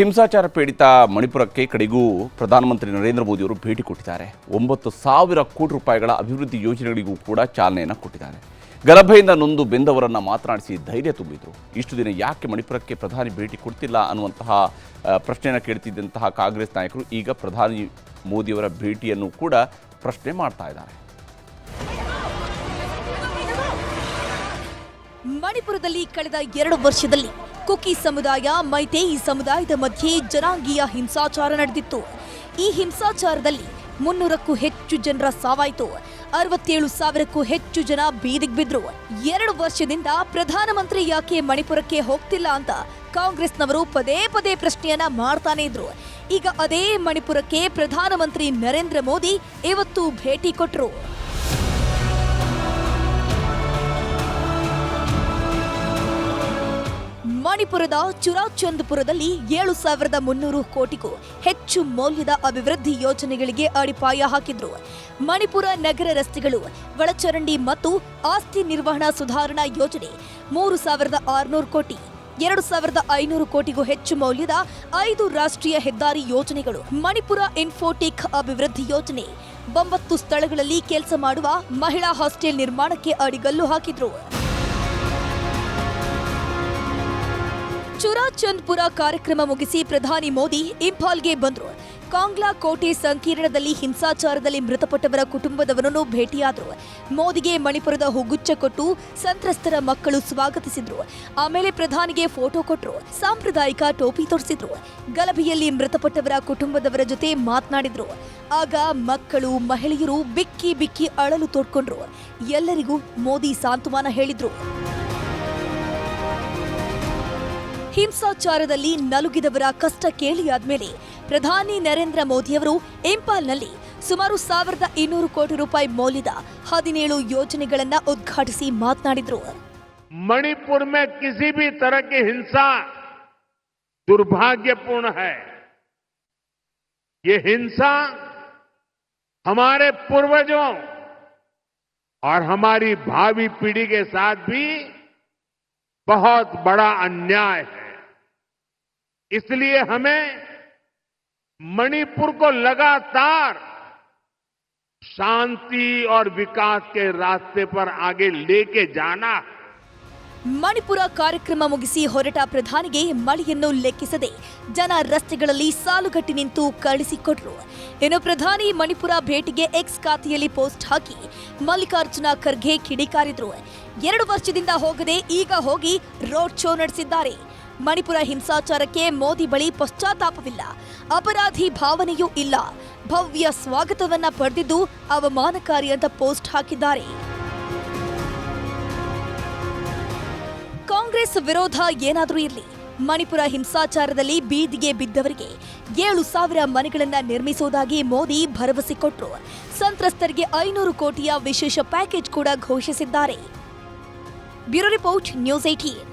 ಹಿಂಸಾಚಾರ ಪೀಡಿತ ಮಣಿಪುರಕ್ಕೆ ಕಡೆಗೂ ಪ್ರಧಾನಮಂತ್ರಿ ನರೇಂದ್ರ ಮೋದಿಯವರು ಭೇಟಿ ಕೊಟ್ಟಿದ್ದಾರೆ. ಒಂಬತ್ತು ಸಾವಿರ ಕೋಟಿ ರೂಪಾಯಿಗಳ ಅಭಿವೃದ್ಧಿ ಯೋಜನೆಗಳಿಗೂ ಕೂಡ ಚಾಲನೆಯನ್ನು ಕೊಟ್ಟಿದ್ದಾರೆ. ಗಲಭೆಯಿಂದ ನೊಂದು ಬೆಂದವರನ್ನು ಮಾತನಾಡಿಸಿ ಧೈರ್ಯ ತುಂಬಿದರು. ಇಷ್ಟು ದಿನ ಯಾಕೆ ಮಣಿಪುರಕ್ಕೆ ಪ್ರಧಾನಿ ಭೇಟಿ ಕೊಡ್ತಿಲ್ಲ ಅನ್ನುವಂತಹ ಪ್ರಶ್ನೆಯನ್ನು ಕೇಳ್ತಿದ್ದಂತಹ ಕಾಂಗ್ರೆಸ್ ನಾಯಕರು ಈಗ ಪ್ರಧಾನಿ ಮೋದಿಯವರ ಭೇಟಿಯನ್ನು ಕೂಡ ಪ್ರಶ್ನೆ ಮಾಡ್ತಾ ಇದ್ದಾರೆ. ಮಣಿಪುರದಲ್ಲಿ ಕಳೆದ ಎರಡು ವರ್ಷದಲ್ಲಿ ಕುಕಿ ಸಮುದಾಯ, ಮೈತೇಯಿ ಸಮುದಾಯದ ಮಧ್ಯೆ ಜನಾಂಗೀಯ ಹಿಂಸಾಚಾರ ನಡೆದಿತ್ತು. ಈ ಹಿಂಸಾಚಾರದಲ್ಲಿ ಮುನ್ನೂರಕ್ಕೂ ಹೆಚ್ಚು ಜನರ ಸಾವಾಯಿತು. ಅರವತ್ತೇಳು ಸಾವಿರಕ್ಕೂ ಹೆಚ್ಚು ಜನ ಬೀದಿಗೆ ಬಿದ್ರು. ಎರಡು ವರ್ಷದಿಂದ ಪ್ರಧಾನಮಂತ್ರಿ ಯಾಕೆ ಮಣಿಪುರಕ್ಕೆ ಹೋಗ್ತಿಲ್ಲ ಅಂತ ಕಾಂಗ್ರೆಸ್ನವರು ಪದೇ ಪದೇ ಪ್ರಶ್ನೆಯನ್ನ ಮಾಡ್ತಾನೆ ಇದ್ರು. ಈಗ ಅದೇ ಮಣಿಪುರಕ್ಕೆ ಪ್ರಧಾನಮಂತ್ರಿ ನರೇಂದ್ರ ಮೋದಿ ಇವತ್ತು ಭೇಟಿ ಕೊಟ್ರು. ಮಣಿಪುರದ ಚುರಾಚಂದ್ಪುರದಲ್ಲಿ ಏಳು ಸಾವಿರದ ಮುನ್ನೂರು ಕೋಟಿಗೂ ಹೆಚ್ಚು ಮೌಲ್ಯದ ಅಭಿವೃದ್ಧಿ ಯೋಜನೆಗಳಿಗೆ ಅಡಿಪಾಯ ಹಾಕಿದ್ರು. ಮಣಿಪುರ ನಗರ ರಸ್ತೆಗಳು, ಒಳಚರಂಡಿ ಮತ್ತು ಆಸ್ತಿ ನಿರ್ವಹಣಾ ಸುಧಾರಣಾ ಯೋಜನೆ ಮೂರು ಸಾವಿರದ ಆರುನೂರು ಕೋಟಿ, ಎರಡು ಸಾವಿರದ ಐನೂರು ಕೋಟಿಗೂ ಹೆಚ್ಚು ಮೌಲ್ಯದ ಐದು ರಾಷ್ಟ್ರೀಯ ಹೆದ್ದಾರಿ ಯೋಜನೆಗಳು. ಮಣಿಪುರ ಇನ್ಫೋಟೆಕ್ ಅಭಿವೃದ್ಧಿ ಯೋಜನೆ ಒಂಬತ್ತು ಸ್ಥಳಗಳಲ್ಲಿ ಕೆಲಸ ಮಾಡುವ ಮಹಿಳಾ ಹಾಸ್ಟೆಲ್ ನಿರ್ಮಾಣಕ್ಕೆ ಅಡಿಗಲ್ಲು ಹಾಕಿದ್ರು. ಚುರಾಚಂದ್ಪುರ ಕಾರ್ಯಕ್ರಮ ಮುಗಿಸಿ ಪ್ರಧಾನಿ ಮೋದಿ ಇಂಫಾಲ್ಗೆ ಬಂದರು. ಕಾಂಗ್ಲಾ ಕೋಟೆ ಸಂಕೀರ್ಣದಲ್ಲಿ ಹಿಂಸಾಚಾರದಲ್ಲಿ ಮೃತಪಟ್ಟವರ ಕುಟುಂಬದವರನ್ನು ಭೇಟಿಯಾದರು. ಮೋದಿಗೆ ಮಣಿಪುರದ ಹುಗುಚ್ಚ ಕೊಟ್ಟು ಸಂತ್ರಸ್ತರ ಮಕ್ಕಳು ಸ್ವಾಗತಿಸಿದ್ರು. ಆಮೇಲೆ ಪ್ರಧಾನಿಗೆ ಫೋಟೋ ಕೊಟ್ಟರು ಸಾಂಪ್ರದಾಯಿಕ ಟೋಪಿ ತೊಡಿಸಿದ್ರು. ಗಲಭೆಯಲ್ಲಿ ಮೃತಪಟ್ಟವರ ಕುಟುಂಬದವರ ಜೊತೆ ಮಾತನಾಡಿದ್ರು. ಆಗ ಮಕ್ಕಳು, ಮಹಿಳೆಯರು ಬಿಕ್ಕಿ ಬಿಕ್ಕಿ ಅಳಲು ತೋಡ್ಕೊಂಡ್ರು. ಎಲ್ಲರಿಗೂ ಮೋದಿ ಸಾಂತ್ವನ ಹೇಳಿದ್ರು. ಹಿಂಸಾಚಾರದಲ್ಲಿ ನಲುಗಿದವರ ಕಷ್ಟ ಕೇಳಿ ಆದ್ಮೇಲೆ ಪ್ರಧಾನಿ ನರೇಂದ್ರ ಮೋದಿಯವರು ಇಂಪಾಲ್ನಲ್ಲಿ ಸುಮಾರು ಸಾವಿರದ ಇನ್ನೂರು ಕೋಟಿ ರೂಪಾಯಿ ಮೌಲ್ಯದ ಹದಿನೇಳು ಯೋಜನೆಗಳನ್ನ ಉದ್ಘಾಟಿಸಿ ಮಾತನಾಡಿದ್ರು मणिपुर में किसी भी तरह की हिंसा दुर्भाग्यपूर्ण है ये हिंसा हमारे पूर्वजों और हमारी भावी पीढ़ी के साथ भी बहुत बड़ा अन्याय है। इसलिए हमें मणिपुर को लगातार शांति और विकास के रास्ते पर आगे लेके जाना है। ಮಣಿಪುರ ಕಾರ್ಯಕ್ರಮ ಮುಗಿಸಿ ಹೊರಟ ಪ್ರಧಾನಿಗೆ ಮಳೆಯನ್ನು ಲೆಕ್ಕಿಸದೆ ಜನ ರಸ್ತೆಗಳಲ್ಲಿ ಸಾಲುಗಟ್ಟಿ ನಿಂತು ಕಳಿಸಿಕೊಟ್ರು. ಇನ್ನು ಪ್ರಧಾನಿ ಮಣಿಪುರ ಭೇಟಿಗೆ ಎಕ್ಸ್ ಖಾತೆಯಲ್ಲಿ ಪೋಸ್ಟ್ ಹಾಕಿ ಮಲ್ಲಿಕಾರ್ಜುನ ಖರ್ಗೆ ಕಿಡಿಕಾರಿದ್ರು. ಎರಡು ವರ್ಷದಿಂದ ಹೋಗದೆ ಈಗ ಹೋಗಿ ರೋಡ್ ಶೋ ನಡೆಸಿದ್ದಾರೆ. ಮಣಿಪುರ ಹಿಂಸಾಚಾರಕ್ಕೆ ಮೋದಿ ಬಳಿ ಪಶ್ಚಾತ್ತಾಪವಿಲ್ಲ. ಅಪರಾಧಿ ಭಾವನೆಯೂ ಇಲ್ಲ. ಭವ್ಯ ಸ್ವಾಗತವನ್ನ ಪಡೆದಿದ್ದು ಅವಮಾನಕಾರಿ ಅಂತ ಪೋಸ್ಟ್ ಹಾಕಿದ್ದಾರೆ. ಕಾಂಗ್ರೆಸ್ ವಿರೋಧ ಏನಾದರೂ ಇರಲಿ. ಮಣಿಪುರ ಹಿಂಸಾಚಾರದಲ್ಲಿ ಬೀದಿಗೆ ಬಿದ್ದವರಿಗೆ ಏಳು ಸಾವಿರ ಮನೆಗಳನ್ನು ನಿರ್ಮಿಸುವುದಾಗಿ ಮೋದಿ ಭರವಸೆ ಕೊಟ್ಟರು ಸಂತ್ರಸ್ತರಿಗೆ ಐನೂರು ಕೋಟಿಯ ವಿಶೇಷ ಪ್ಯಾಕೇಜ್ ಕೂಡ ಘೋಷಿಸಿದ್ದಾರೆ. Bureau report, news eighteen